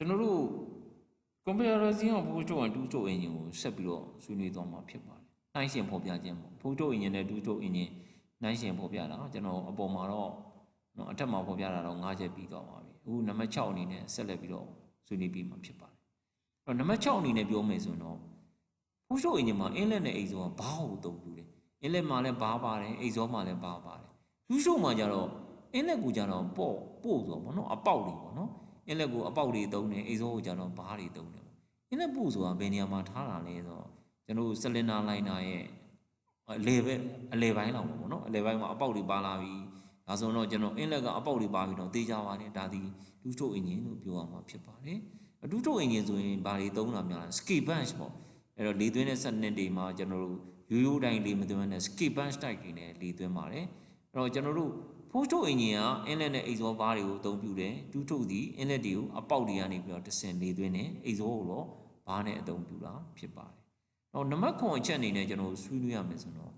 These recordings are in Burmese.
ကျွန်တော်တို့ comparison of photo and two stroke engine ကိုဆက်ပြီးတော့ဆွေးနွေးသွားမှာဖြစ်ပါတယ်။နှိုင်းယှဉ်ဖော်ပြခြင်းပေါ့။ photo engine နဲ့ two stroke engine နှိုင်းယှဉ်ဖော်ပြတာကျွန်တော်အပေါ်မှာတော့နော်အထက်မှာဖော်ပြတာတော့၅ချက်ပြီးသွားပါပြီ။အခုနံပါတ်6အနေနဲ့ဆက်လက်ပြီးတော့ဆွေးနွေးပြီးမှာဖြစ်ပါတယ်။အဲ့တော့နံပါတ်6အနေနဲ့ပြောမယ်ဆိုရင်တော့ photo engine မှာ inlet နဲ့ exhaust ကဘာကိုသုံးဘူးလဲ။ inlet မှာလည်းဘာပါတယ် exhaust မှာလည်းဘာပါတယ်။ two stroke မှာကျတော့ inlet ကိုကျတော့ပေါ့ပို့ဆိုတော့ဗောနော်အပေါက်တွေဗောနော်။ inlet ကိုအပေါက်တွေသုံးတယ် exhaust ကိုကျတော့ဘားတွေသုံးတယ်အင်းလက်ပို့ဆိုတာဘယ်နေရာမှာထားတာလဲဆိုတော့ကျွန်တော်တို့ဆလင်နာလိုင်းနာရဲ့အလေပဲအလေပိုင်းလောက်ပေါ့နော်အလေပိုင်းမှာအပေါက်တွေပါလာပြီဒါဆိုတော့ကျွန်တော်အင်းလက်ကအပေါက်တွေပါပြီးတော့တေးကြပါတယ်ဒါဒီဒူးထုတ်အင်ဂျင်လို့ပြောရမှာဖြစ်ပါတယ်အဒူးထုတ်အင်ဂျင်ဆိုရင်ဘာတွေသုံးတာများလဲ skate bench ပေါ့အဲ့တော့လေသွင်းတဲ့စနစ်တွေမှာကျွန်တော်တို့ရိုးရိုးတိုင်းလေမသွင်းတဲ့ skate bench type တွေနဲ့လေသွင်းပါတယ်အဲ့တော့ကျွန်တော်တို့ ဖိုးထုတ်အင်ဂျင်ကအင်းလက်နဲ့အိတ်ဇောဘားတွေကိုအသုံးပြုတယ်ဒူးထုတ်သည်အင်းလက်တွေကိုအပေါက်တွေကနေပြီးတော့တဆင်လေသွင်းတယ်အိတ်ဇောကိုတော့ဘားနဲ့အသုံးပြုတာဖြစ်ပါတယ်။တော့နံပါတ်9အချက်အနေနဲ့ကျွန်တော်ဆွေးနွေးရမယ်ဆိုတော့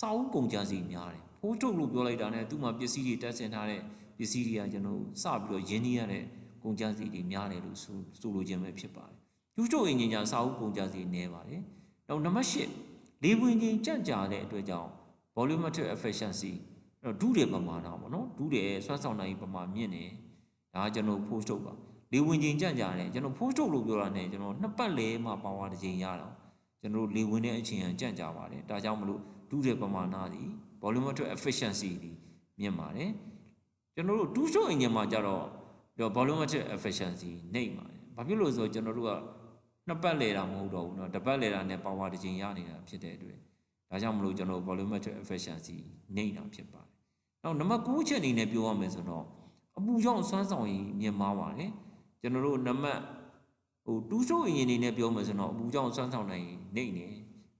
စာအုပ်ကုန်ကြစီများတယ်။ဖိုးထုတ်လို့ပြောလိုက်တာနဲ့သူ့မှာပစ္စည်းတွေတက်ဆင်ထားတဲ့ပစ္စည်းတွေကကျွန်တော်စပြီးတော့ရင်းနှီးရတဲ့ကုန်ကြစီတွေများတယ်လို့ဆိုဆိုလိုခြင်းပဲဖြစ်ပါတယ်။ဒူးထုတ်အင်ဂျင်ညာစာအုပ်ကုန်ကြစီနည်းပါတယ်။တော့နံပါတ်10လေဝင်ခြင်းကြန့်ကြာတဲ့အတွက်ကြောင့် volumetric efficiency အဲ့ တော့ဒုတွေပမာဏပေါ့နော်ဒုတွေဆွမ်းဆောင်နိုင်ပမာမြင့်နေဒါကကျွန်တော်ဖိုးထုတ်ပါလေဝင်ခြင်းကြန့်ကြာတယ်ကျွန်တော်ဖိုးထုတ်လို့ပြောတာ ਨੇ ကျွန်တော်နှစ်ပတ်လဲမှပါဝါတစ်ချိန်ရတော့ကျွန်တော်လေဝင်တဲ့အချိန်ကကြန့်ကြာပါတယ်ဒါကြောင့်မလို့ဒုတွေပမာဏသည် volumetric efficiency သည်မြင့်ပါတယ်ကျွန်တော်တို့ဒူးရှုပ်အင်ဂျင်မှာကြတော့ volumetric efficiency နှိမ့်ပါတယ်ဘာဖြစ်လို့လဲဆိုတော့ကျွန်တော်တို့ကနှစ်ပတ်လဲတာမဟုတ်တော့ဘူးเนาะတစ်ပတ်လဲတာနဲ့ပါဝါတစ်ချိန်ရနေတာဖြစ်တဲ့အတွက်ဒါကြောင့်မလို့ကျွန်တော် volumetric efficiency နှိမ့်တာဖြစ်ပါတယ် နောက်နံပါတ်9ချက်အနေနဲ့ပြောရမယ်ဆိုတော့အပူရောင်စွမ်းဆောင်ရည်မြင့်မားပါတယ်ကျွန်တော်တို့နံပါတ်ဟိုတူးရှိုးအရင်နေနဲ့ပြောမယ်ဆိုတော့အပူရောင်စွမ်းဆောင်နိုင်နှိမ့်နေ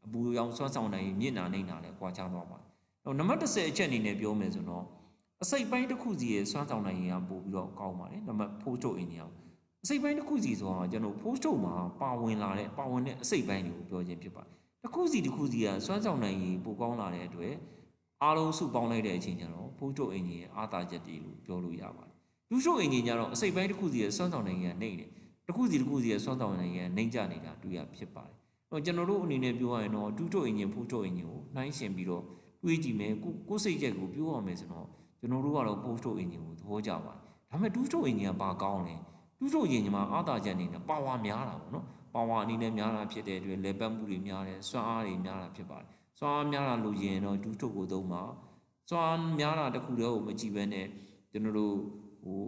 အပူရောင်စွမ်းဆောင်နိုင်မြင့်နာနှိမ့်နာလည်းကွာခြားသွားပါတယ်နောက်နံပါတ်10အချက်အနေနဲ့ပြောမယ်ဆိုတော့အစိတ်ပိုင်းတစ်ခုစီရဲ့စွမ်းဆောင်နိုင်ရည်ကပို့ပြီးတော့ကောင်းပါတယ်နံပါတ်4ချို့အင်ဂျင်အစိတ်ပိုင်းတစ်ခုစီဆိုတာကျွန်တော် post ထုတ်မှာပါဝင်လာတဲ့ပါဝင်တဲ့အစိတ်ပိုင်းတွေကိုပြောခြင်းဖြစ်ပါတယ်တစ်ခုစီတစ်ခုစီကစွမ်းဆောင်နိုင်ရည်ပိုကောင်းလာတဲ့အတွက် အားလုံးစုပေါင်းလိုက်တဲ့အချိန်ကျတော့ post ထုတ်အင်ဂျင်ရဲ့အားသာချက်တွေလို့ပြောလို့ရပါတယ်ဒူးရှို့အင်ဂျင်ကျတော့အစိတ်ပိုင်းတစ်ခုစီရဲ့စွမ်းဆောင်နိုင်ရည်ကနှိမ့်တယ်တစ်ခုစီတစ်ခုစီရဲ့စွမ်းဆောင်နိုင်ရည်ကနှိမ့်ကြနေတာတွေ့ရဖြစ်ပါတယ်တော့ကျွန်တော်တို့အနေနဲ့ပြောရရင်တော့ဒူးထုတ်အင်ဂျင် post ထုတ်အင်ဂျင်ကိုနှိုင်းယှဉ်ပြီးတော့တွေးကြည့်မယ်ကိုကိုစိတ်ချက်ကိုပြောရမယ်ဆိုတော့ကျွန်တော်တို့ကတော့ post ထုတ်အင်ဂျင်ကိုသဘောကျပါတယ်ဒါပေမဲ့ဒူးထုတ်အင်ဂျင်ကဘာကောင်းလဲဒူးထုတ်အင်ဂျင်မှာအားသာချက်အနေနဲ့ပါဝါများတာပေါ့နော်ပါဝါအနေနဲ့များတာဖြစ်တဲ့အတွက်လေပတ်မှုတွေများတယ်စွမ်းအားတွေများတာဖြစ်ပါတယ် စွမ်းအားများတာလို့ရင်တော့ဒူးထုတ်ကိုသုံးပါစွမ်းအားများတာတခုတည်းကိုမကြည့်ဘဲနဲ့ကျွန်တော်တို့ဟို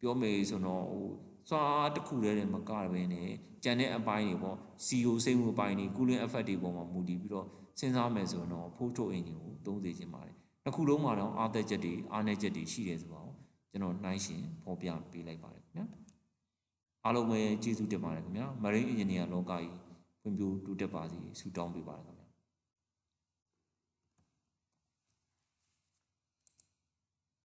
ပြောမယ်ဆိုတော့ဟိုစွမ်းအားတစ်ခုတည်းနဲ့မကရဘဲနဲ့ကြံတဲ့အပိုင်းတွေပေါ့ CO စိမ့်မှုပိုင်းတွေ cooling effect တွေပေါ်မှာမူတည်ပြီးတော့စဉ်းစားမယ်ဆိုတော့ photo engine ကိုသုံးစေချင်ပါတယ်တစ်ခုလုံးမှာတော့အားသက်ချက်တွေအားနည်းချက်တွေရှိတယ်ဆိုတော့ကျွန်တော်နှိုင်းရှင်ဖော်ပြပေးလိုက်ပါတယ်ခင်ဗျာအားလုံးပဲကျေးဇူးတင်ပါတယ်ခင်ဗျာ marine engineer လောကကြီးဖွံ့ဖြိုးတိုးတက်ပါစေဆုတောင်းပေးပါတယ်ခင်ဗျာ